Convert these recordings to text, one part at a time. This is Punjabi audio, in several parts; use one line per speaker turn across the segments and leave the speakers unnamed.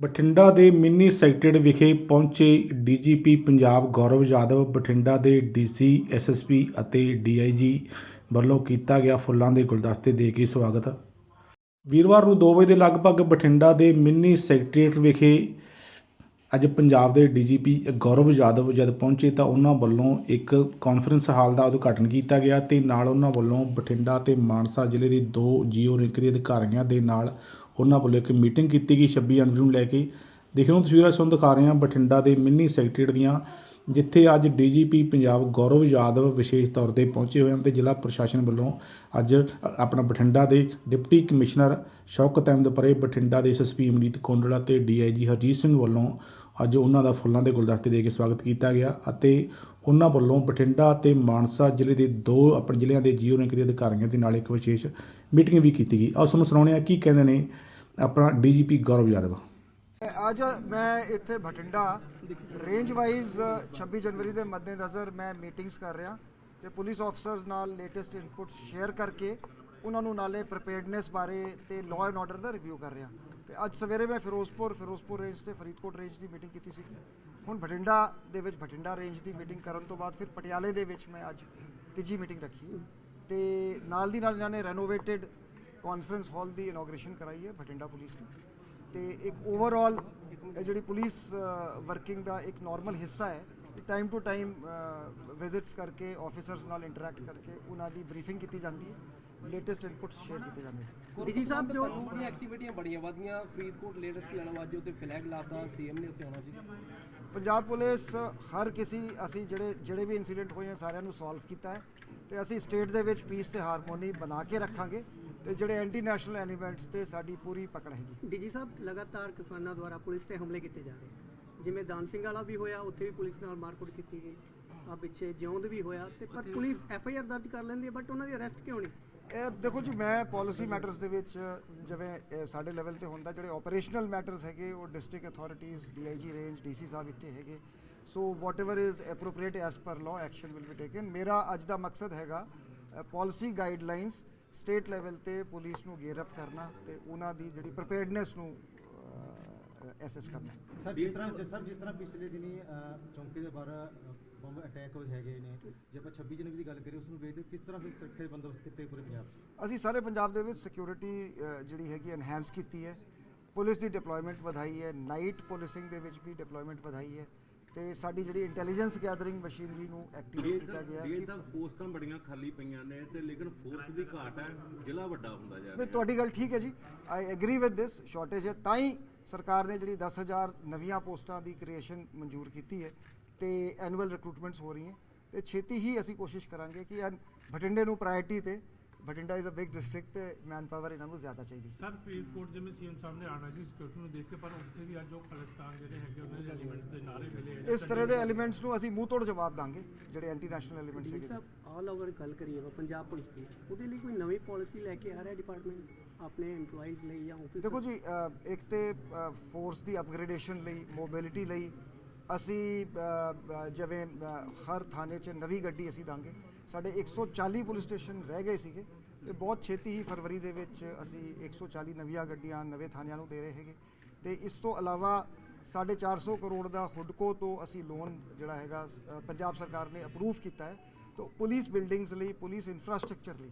ਬਠਿੰਡਾ ਦੇ ਮਿੰਨੀ ਸੈਕਟਰੀਏਟ ਵਿਖੇ ਪਹੁੰਚੇ ਡੀਜੀਪੀ ਪੰਜਾਬ ਗੌਰਵ ਯਾਦਵ, ਬਠਿੰਡਾ ਦੇ ਡੀਸੀ, ਐਸਐਸਪੀ ਅਤੇ ਡੀਆਈਜੀ ਵੱਲੋਂ ਕੀਤਾ ਗਿਆ ਫੁੱਲਾਂ ਦੇ ਗੁਲਦਸਤੇ ਦੇ ਕੇ ਸਵਾਗਤ। ਵੀਰਵਾਰ ਨੂੰ 2 ਵਜੇ ਦੇ ਲਗਭਗ ਬਠਿੰਡਾ ਦੇ ਮਿੰਨੀ ਸੈਕਟਰੀਏਟ ਵਿਖੇ ਅੱਜ ਪੰਜਾਬ ਦੇ ਡੀਜੀਪੀ ਗੌਰਵ ਯਾਦਵ ਜਦ ਪਹੁੰਚੇ ਤਾਂ ਉਹਨਾਂ ਵੱਲੋਂ ਇੱਕ ਕਾਨਫਰੰਸ ਹਾਲ ਦਾ ਉਦਘਾਟਨ ਕੀਤਾ ਗਿਆ ਤੇ ਨਾਲ ਉਹਨਾਂ ਵੱਲੋਂ ਬਠਿੰਡਾ ਤੇ ਮਾਨਸਾ ਜ਼ਿਲ੍ਹੇ ਦੇ ਦੋ ਜੀਓ ਰਿੰਕ ਦੇ ਅਧਿਕਾਰੀਆਂ ਦੇ ਨਾਲ ਉਹਨਾਂ ਵੱਲੋਂ ਇੱਕ ਮੀਟਿੰਗ ਕੀਤੀ ਗਈ 26 ਜਨਵਰੀ ਨੂੰ ਲੈ ਕੇ। ਦੇਖ ਰਹੇ ਤਸਵੀਰਾਂ ਤੁਹਾਨੂੰ ਦਿਖਾ ਰਹੇ ਹਾਂ ਬਠਿੰਡਾ ਦੇ ਮਿੰਨੀ ਸੈਕਟਰੀਏਟ ਦੀਆਂ, ਜਿੱਥੇ ਅੱਜ ਡੀਜੀਪੀ ਪੰਜਾਬ ਗੌਰਵ ਯਾਦਵ ਵਿਸ਼ੇਸ਼ ਤੌਰ ਤੇ ਪਹੁੰਚੇ ਹੋਏ ਹਨ ਤੇ ਜ਼ਿਲ੍ਹਾ ਪ੍ਰਸ਼ਾਸਨ ਵੱਲੋਂ ਅੱਜ ਆਪਣਾ ਬਠਿੰਡਾ ਦੇ ਡਿਪਟੀ ਕਮਿਸ਼ਨਰ ਸ਼ੌਕਤ ਅਹਿਮਦ ਪਰੇ ਬਠਿੰਡਾ ਦੇ ਐਸਐਸਪੀ ਅਮਰੀਤ ਕੋਂਡਲਾ ਤੇ ਡੀਆਈਜੀ ਹਰਜੀਤ ਸਿੰਘ ਵੱਲੋਂ ਅੱਜ ਉਹਨਾਂ ਦਾ ਫੁੱਲਾਂ ਦੇ ਗੁਲਦਸਤੇ ਦੇ ਕੇ ਸਵਾਗਤ ਕੀਤਾ ਗਿਆ ਅਤੇ ਉਹਨਾਂ ਵੱਲੋਂ ਬਠਿੰਡਾ ਤੇ ਮਾਨਸਾ ਜ਼ਿਲ੍ਹੇ ਦੇ ਦੋ ਆਪਣੇ ਜ਼ਿਲ੍ਹਿਆਂ ਦੇ ਜੀਓ ਰੈਂਕ ਦੇ ਅਧਿਕਾਰੀਆਂ ਦੇ ਨਾਲ ਇੱਕ ਵਿਸ਼ੇਸ਼ ਮੀਟਿੰਗ ਵੀ ਕੀਤੀ ਗਈ। ਆਓ ਤੁਹਾਨੂੰ ਸੁਣਾਉਂਦੇ ਹਾਂ ਕੀ ਕਹਿੰਦੇ ਨੇ ਆਪਣਾ ਡੀਜੀਪੀ ਗੌਰਵ ਯਾਦਵ।
ਅੱਜ ਮੈਂ ਇੱਥੇ ਬਠਿੰਡਾ ਰੇਂਜ ਵਾਈਜ਼ 26 ਜਨਵਰੀ ਦੇ ਮੱਦੇਨਜ਼ਰ ਮੈਂ ਮੀਟਿੰਗਸ ਕਰ ਰਿਹਾ ਤੇ ਪੁਲਿਸ ਆਫਸਰਸ ਨਾਲ ਲੇਟੈਸਟ ਇਨਪੁਟ ਸ਼ੇਅਰ ਕਰਕੇ ਉਹਨਾਂ ਨੂੰ ਨਾਲੇ ਪ੍ਰੀਪੇਅਰਡਨੈਸ ਬਾਰੇ ਤੇ ਲਾਅ ਐਂਡ ਆਰਡਰ ਦਾ ਰਿਵਿਊ ਕਰ ਰਿਹਾ। ਤੇ ਅੱਜ ਸਵੇਰੇ ਮੈਂ ਫਿਰੋਜ਼ਪੁਰ ਫਿਰੋਜ਼ਪੁਰ ਰੇਂਜ ਤੇ ਫਰੀਦਕੋਟ ਰੇਂਜ ਦੀ ਮੀਟਿੰਗ ਕੀਤੀ ਸੀ। ਹੁਣ ਬਠਿੰਡਾ ਦੇ ਵਿੱਚ ਬਠਿੰਡਾ ਰੇਂਜ ਦੀ ਮੀਟਿੰਗ ਕਰਨ ਤੋਂ ਬਾਅਦ ਫਿਰ ਪਟਿਆਲੇ ਦੇ ਵਿੱਚ ਮੈਂ ਅੱਜ ਤੀਜੀ ਮੀਟਿੰਗ ਰੱਖੀ। ਤੇ ਨਾਲ ਦੀ ਨਾਲ ਇਹਨਾਂ ਨੇ ਰੈਨੋਵੇਟਿਡ ਕਾਨਫਰੰਸ ਹਾਲ ਦੀ ਇਨੋਗ੍ਰੇਸ਼ਨ ਕਰਾਈ ਹੈ ਬਠਿੰਡਾ ਪੁਲਿਸ ਨੇ ਤੇ ਇੱਕ ਓਵਰਆਲ ਜਿਹੜੀ ਪੁਲਿਸ ਵਰਕਿੰਗ ਦਾ ਇੱਕ ਨਾਰਮਲ ਹਿੱਸਾ ਹੈ ਟਾਈਮ ਟੂ ਟਾਈਮ ਵਿਜ਼ਿਟਸ ਕਰਕੇ ਆਫੀਸਰਸ ਨਾਲ ਇੰਟਰੈਕਟ ਕਰਕੇ ਉਹਨਾਂ ਦੀ ਬਰੀਫਿੰਗ ਕੀਤੀ ਜਾਂਦੀ ਹੈ। ਲੇਟੈਸਟ ਇਨਪੁਟਸ ਸ਼ੇਅਰ ਕੀਤੇ ਜਾਂਦੇ ਹਨ
ਡੀਜੀ ਸਾਹਿਬ ਜੋ ਦੀਆਂ ਐਕਟੀਵਿਟੀਆਂ ਬੜੀਆਂ ਵਧੀਆਂ ਫਰੀਦਕੋਟ ਲੇਟੈਸਟ ਲੈ ਲਓ ਅੱਜ ਉੱਤੇ ਫਲੈਗ ਲਾਤਾ ਸੀਐਮ ਨੇ ਉੱਥੇ ਆਉਣਾ ਸੀ।
ਪੰਜਾਬ ਪੁਲਿਸ ਹਰ ਕਿਸੇ ਅਸੀਂ ਜਿਹੜੇ ਜਿਹੜੇ ਵੀ ਇਨਸੀਡੈਂਟ ਹੋਏ ਆ ਸਾਰਿਆਂ ਨੂੰ ਸੋਲਵ ਕੀਤਾ ਹੈ ਤੇ ਅਸੀਂ ਸਟੇਟ ਦੇ ਵਿੱਚ ਪੀਸ ਤੇ ਹਾਰਮੋਨੀ ਬਣਾ ਕੇ ਰੱਖਾਂਗੇ ਤੇ ਜਿਹੜੇ ਐਂਟੀ ਨੈਸ਼ਨਲ ਐਲੀਮੈਂਟਸ ਤੇ ਸਾਡੀ ਪੂਰੀ ਪਕੜ ਹੈਗੀ।
ਡੀਜੀ ਸਾਹਿਬ ਲਗਾਤਾਰ ਕਿਸਾਨਾਂ ਦੁਆਰਾ ਪੁਲਿਸ ਤੇ ਹਮਲੇ ਕੀਤੇ ਜਾ ਰਹੇ ਜਿਵੇਂ ਦਾਨ ਸਿੰਘ ਵਾਲਾ ਵੀ ਹੋਇਆ ਉੱਥੇ ਵੀ ਪੁਲਿਸ ਨਾਲ ਮਾਰਕੁੱਟ ਕੀਤੀ ਗਈ। ਆ ਪਿੱਛੇ ਜਿਉਂਦ ਵੀ ਹੋਇਆ ਤੇ ਪਰ ਪੁਲਿਸ ਐਫ ਆਈ ਆਰ ਦਰਜ ਕਰ ਲੈਂਦੀ ਹੈ ਬਟ ਉਹਨਾਂ ਦੀ ਅਰੈਸਟ ਕਿਉਂ ਨਹੀਂ?
ਦੇਖੋ ਜੀ, ਮੈਂ ਪਾਲਿਸੀ ਮੈਟਰਸ ਦੇ ਵਿੱਚ ਜਿਵੇਂ ਸਾਡੇ ਲੈਵਲ ਤੇ ਹੁੰਦਾ, ਜਿਹੜੇ ਆਪਰੇਸ਼ਨਲ ਮੈਟਰਸ ਹੈਗੇ, ਉਹ district authorities DIG range DC ਸਾਹਿਬ ਇੱਥੇ ਹੈਗੇ। So whatever is appropriate as per law action will be taken ਮੇਰਾ ਅੱਜ ਦਾ ਮਕਸਦ ਹੈਗਾ ਪਾਲਿਸੀ ਗਾਈਡਲਾਈਨਸ ਸਟੇਟ ਲੈਵਲ ਤੇ ਪੁਲਿਸ ਨੂੰ ਗੇਅਰ ਅਪ ਕਰਨਾ ਤੇ ਉਹਨਾਂ ਦੀ ਜਿਹੜੀ ਪ੍ਰੀਪੇਅਰਡਨੈਸ ਨੂੰ ਐਸੈਸ ਕਰਨਾ।
ਸਰ, ਜਿਸ ਤਰ੍ਹਾਂ, ਸਰ, ਜਿਸ ਤਰ੍ਹਾਂ ਪਿਛਲੇ ਦਿਨੀ ਚੌਂਕੀ ਦੇ ਬਾਹਰ ਬੰਬ ਅਟੈਕ ਹੋਏ ਹੈਗੇ ਨੇ। ਜੇ ਆਪਾਂ 26 ਜਨਵਰੀ ਦੀ ਗੱਲ ਕਰੀਏ ਉਸ ਨੂੰ ਵੇਖਦੇ ਕਿਸ ਤਰ੍ਹਾਂ ਫਿਰ ਸੁਰੱਖਿਆ ਦੇ ਬੰਦੋਬਸਤ ਕੀਤੇ ਪੂਰੇ ਪੰਜਾਬ 'ਚ?
ਅਸੀਂ ਸਾਰੇ ਪੰਜਾਬ ਦੇ ਵਿੱਚ ਸਿਕਿਉਰਿਟੀ ਜਿਹੜੀ ਹੈਗੀ ਐਨਹਾਂਸ ਕੀਤੀ ਹੈ। ਪੁਲਿਸ ਦੀ ਡਿਪਲੋਇਮੈਂਟ ਵਧਾਈ ਹੈ। ਨਾਈਟ ਪੁਲਿਸਿੰਗ ਦੇ ਵਿੱਚ ਵੀ ਡਿਪਲੋਇਮੈਂਟ ਵਧਾਈ ਹੈ। ਤੇ ਸਾਡੀ ਜਿਹੜੀ ਇੰਟੈਲੀਜੈਂਸ ਗੈਦਰਿੰਗ ਮਸ਼ੀਨਰੀ ਨੂੰ ਐਕਟੀਵੇਟ ਕੀਤਾ ਗਿਆ ਹੈ ਕਿ-
ਸਾਹਿਬ ਪੋਸਟਾਂ ਬੜੀਆਂ ਖਾਲੀ ਪਈਆਂ ਨੇ ਤੇ ਲੇਕਿਨ ਫੋਰਸ ਦੀ ਘਾਟ ਹੈ ਜ਼ਿਲ੍ਹਾ ਵੱਡਾ ਹੁੰਦਾ ਜਾ ਰਿਹਾ।
ਤੁਹਾਡੀ ਗੱਲ ਠੀਕ ਹੈ ਜੀ। I agree with this shortage ਹੈ। ਤਾਂ ਹੀ ਸਰਕਾਰ ਨੇ ਜਿਹੜੀ 10000 ਨਵੀਆਂ ਪੋਸਟਾਂ ਦੀ ਕ੍ਰੀਏਸ਼ਨ ਮਨਜ਼ੂਰ ਕੀਤੀ ਹੈ। ਤੇ ਐਨੂਅਲ ਰਿਕਰੂਟਮੈਂਟਸ ਹੋ ਰਹੀਆਂ। ਤੇ ਛੇਤੀ ਹੀ ਅਸੀਂ ਕੋਸ਼ਿਸ਼ ਕਰਾਂਗੇ ਕਿ ਬਠਿੰਡੇ ਨੂੰ ਪ੍ਰਾਇੋਰਟੀ ਤੇ Bathinda is a big district ਤੇ ਮੈਨ ਪਾਵਰ ਇਹਨਾਂ ਨੂੰ ਜ਼ਿਆਦਾ ਚਾਹੀਦੀ। ਸੀ
ਸਰ ਫਰੀਦਕੋਟ ਜਿਵੇਂ ਸੀਐਮ ਸਾਹਿਬ ਨੇ ਆਣਾ ਸੀ ਸਿਕਿਉਰਿਟੀ ਨੂੰ ਦੇਖ ਕੇ ਪਰ ਉੱਥੇ ਵੀ ਅੱਜ ਉਹ ਖਾਲਿਸਤਾਨ ਜਿਹੜੇ ਹੈਗੇ ਉਹਨਾਂ ਦੇ ਐਲੀਮੈਂਟਸ ਦੇ ਨਾਰੇ ਮਿਲੇ।
ਇਸ ਤਰ੍ਹਾਂ ਦੇ ਐਲੀਮੈਂਟਸ ਨੂੰ ਅਸੀਂ ਮੂੰਹ ਤੋੜ ਜਵਾਬ ਦਾਂਗੇ ਜਿਹੜੇ ਐਂਟੀ ਨੈਸ਼ਨਲ ਐਲੀਮੈਂਟਸ ਹੈਗੇ
ਸਾਹਿਬ ਆਲ ਓਵਰ ਗੱਲ ਕਰੀਏ ਆਪਾਂ ਪੰਜਾਬ ਪੁਲਿਸ ਦੀ ਉਹਦੇ ਲਈ ਕੋਈ ਨਵੀਂ ਪਾਲਿਸੀ ਲੈ ਕੇ ਆ ਰਿਹਾ ਡਿਪਾਰਟਮੈਂਟ ਆਪਣੇ EMPLOYEES ਲਈ ਜਾਂ ਆਫਿਸ
ਦੇਖੋ ਜੀ ਇੱਕ ਤੇ ਫੋਰਸ ਦੀ ਅਪਗ੍ਰੇਡੇਸ਼ਨ ਲਈ ਮੋਬਿਲਿਟੀ ਲਈ ਅਸੀਂ ਜਿਵੇਂ ਹਰ ਥਾਣੇ 'ਚ ਨਵੀਂ ਗੱਡੀ ਅਸੀਂ ਦਾਂਗੇ। ਸਾਡੇ 140 ਪੁਲਿਸ ਸਟੇਸ਼ਨ ਰਹਿ ਗਏ ਸੀਗੇ। ਤੇ ਬਹੁਤ ਛੇਤੀ ਹੀ ਫਰਵਰੀ ਦੇ ਵਿੱਚ ਅਸੀਂ 140 ਨਵੀਆਂ ਗੱਡੀਆਂ ਨਵੇਂ ਥਾਣਿਆਂ ਨੂੰ ਦੇ ਰਹੇ ਹੈਗੇ। ਤੇ ਇਸ ਤੋਂ ਇਲਾਵਾ 450 ਕਰੋੜ ਦਾ ਹੁਡਕੋ ਤੋਂ ਅਸੀਂ ਲੋਨ ਜਿਹੜਾ ਹੈਗਾ ਪੰਜਾਬ ਸਰਕਾਰ ਨੇ ਅਪਰੂਵ ਕੀਤਾ ਹੈ। ਤਾਂ ਪੁਲਿਸ ਬਿਲਡਿੰਗਸ ਲਈ, ਪੁਲਿਸ ਇਨਫਰਾਸਟ੍ਰਕਚਰ ਲਈ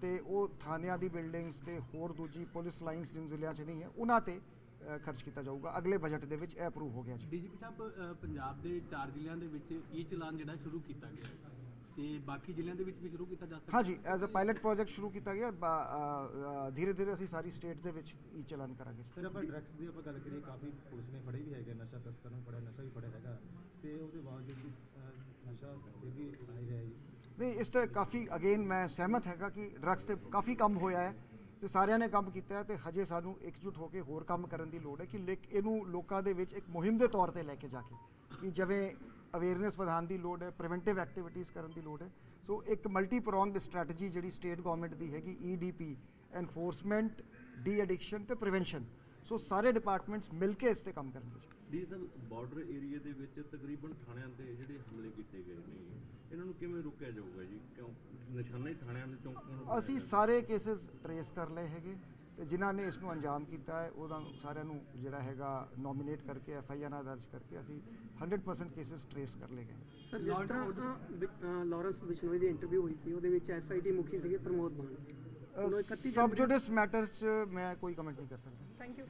ਤੇ ਉਹ ਥਾਣਿਆਂ ਦੀ ਬਿਲਡਿੰਗਸ ਤੇ ਹੋਰ ਦੂਜੀ ਪੁਲਿਸ ਲਾਈਨਸ ਜਿਨ ਜ਼ਿਲ੍ਹਿਆਂ 'ਚ ਨਹੀਂ ਹੈ, ਉਹਨਾਂ ਤੇ ਖਰਚ ਕੀਤਾ ਜਾਊਗਾ। ਅਗਲੇ ਬਜਟ ਦੇ ਵਿੱਚ ਇਹ ਅਪਰੂਵ ਹੋ ਗਿਆ ਜੀ।
ਡੀਜੀਪੀ ਸਾਹਿਬ ਪੰਜਾਬ ਦੇ ਚਾਰ ਜ਼ਿਲ੍ਹਿਆਂ ਦੇ ਵਿੱਚ ਈ ਚਲਾਨ ਜਿਹੜਾ ਸ਼ੁਰੂ ਕੀਤਾ ਗਿਆ ਹੈ। ਤੇ ਬਾਕੀ ਜ਼ਿਲ੍ਹਿਆਂ ਦੇ ਵਿੱਚ ਵੀ ਸ਼ੁਰੂ ਕੀਤਾ ਜਾ ਸਕਦਾ
ਹਾਂਜੀ ਐਜ਼ ਅ ਪਾਇਲਟ ਪ੍ਰੋਜੈਕਟ ਸ਼ੁਰੂ ਕੀਤਾ ਗਿਆ ਧੀਰੇ ਧੀਰੇ ਅਸੀਂ ਸਾਰੀ ਸਟੇਟ ਦੇ ਵਿੱਚ ਈ ਚਲਾਨ ਕਰਾਂਗੇ
ਸਰ ਆਪਾਂ ਡਰੱਗਸ ਦੀ ਆਪਾਂ ਗੱਲ ਕਰੀਏ ਕਾਫੀ ਪੁਲਿਸ ਨੇ ਫੜੇ ਵੀ ਹੈਗੇ ਨਸ਼ਾ ਤਸਕਰਾਂ ਨੂੰ ਫੜਿਆ ਨਸ਼ਾ ਵੀ ਫੜਿਆ ਹੈਗਾ। ਤੇ ਉਹਦੇ ਬਾਵਜੂਦ ਵੀ ਨਸ਼ਾ ਫਿਰ ਵੀ ਆਈ ਰਿਹਾ ਜੀ।
ਨਹੀਂ ਇਸ ਤੇ ਕਾਫੀ ਅਗੇਨ ਮੈਂ ਸਹਿਮਤ ਹੈਗਾ ਕਿ ਡਰੱਗਸ ਤੇ ਕਾਫੀ ਕੰਮ ਹੋਇਆ ਹੈ। ਤੇ ਸਾਰਿਆਂ ਨੇ ਕੰਮ ਕੀਤਾ ਹੈ ਤੇ ਹਜੇ ਸਾਨੂੰ ਇਕਜੁੱਟ ਹੋ ਕੇ ਹੋਰ ਕੰਮ ਕਰਨ ਦੀ ਲੋੜ ਹੈ ਕਿ ਲੇਕ ਇਹਨੂੰ ਲੋਕਾਂ ਦੇ ਵਿੱਚ ਇੱਕ ਮੁਹਿੰਮ ਦੇ ਤੌਰ ਤੇ ਲੈ ਕੇ ਜਾ ਕੇ, ਕਿ ਜਿਵੇਂ ਅਵੇਅਰਨੈਸ ਵਧਾਉਣ ਦੀ ਲੋੜ ਹੈ ਪ੍ਰੀਵੈਂਟਿਵ ਐਕਟੀਵਿਟੀਜ਼ ਕਰਨ ਦੀ ਲੋੜ ਹੈ। ਸੋ ਇੱਕ ਮਲਟੀ ਪ੍ਰੋਂਗਡ ਸਟ੍ਰੈਟਜੀ ਜਿਹੜੀ ਸਟੇਟ ਗਵਰਨਮੈਂਟ ਦੀ ਹੈਗੀ E EDP enforcement de addiction ਤੇ ਪ੍ਰੀਵੈਂਸ਼ਨ ਸੋ ਸਾਰੇ ਡਿਪਾਰਟਮੈਂਟਸ ਮਿਲ ਕੇ ਇਸ ਤੇ ਕੰਮ ਕਰਨਗੇ ਜੀ
ਡੀ ਸਾਹਿਬ ਬਾਰਡਰ ਏਰੀਆ ਦੇ ਵਿੱਚ ਤਕਰੀਬਨ ਥਾਣਿਆਂ ਤੇ ਜਿਹੜੇ ਹਮਲੇ ਕੀਤੇ ਗਏ ਨੇ ਇਹਨਾਂ ਨੂੰ ਕਿਵੇਂ ਰੋਕਿਆ ਜਾਊਗਾ ਜੀ? ਕਿਉਂ ਨਿਸ਼ਾਨਾ ਹੀ ਥਾਣਿਆਂ ਦੇ ਚੌਂਕਾਂ ਨੂੰ
ਅਸੀਂ ਸਾਰੇ ਕੇसेस ਟਰੇਸ ਕਰ ਲਏ ਹੈਗੇ ਤੇ ਜਿਨ੍ਹਾਂ ਨੇ ਇਸ ਨੂੰ ਅੰਜਾਮ ਕੀਤਾ ਹੈ ਉਹਨਾਂ ਨੂੰ ਸਾਰਿਆਂ ਨੂੰ ਜਿਹੜਾ ਹੈਗਾ ਨੋਮੀਨੇਟ ਕਰਕੇ ਐਫ ਆਈ ਆਰ ਦਰਜ ਕਰਕੇ ਅਸੀਂ 100% ਕੇਸਿਸ ਟਰੇਸ ਕਰ ਲਏ ਗਏ।
ਸਰ ਲਾਰੈਂਸ ਬਿਸ਼ਨੋਈ ਦੀ ਇੰਟਰਵਿਊ ਹੋਈ ਸੀ ਉਹਦੇ ਵਿੱਚ ਐਸਆਈਟੀ ਮੁਖੀ ਸੀਗੇ ਪ੍ਰਮੋਦ 31
ਸਬ ਜੁਡਿਸ ਮੈਟਰਸ 'ਚ ਮੈਂ ਕੋਈ ਕਮੈਂਟ ਨਹੀਂ ਕਰ ਸਕਦਾ।
Thank you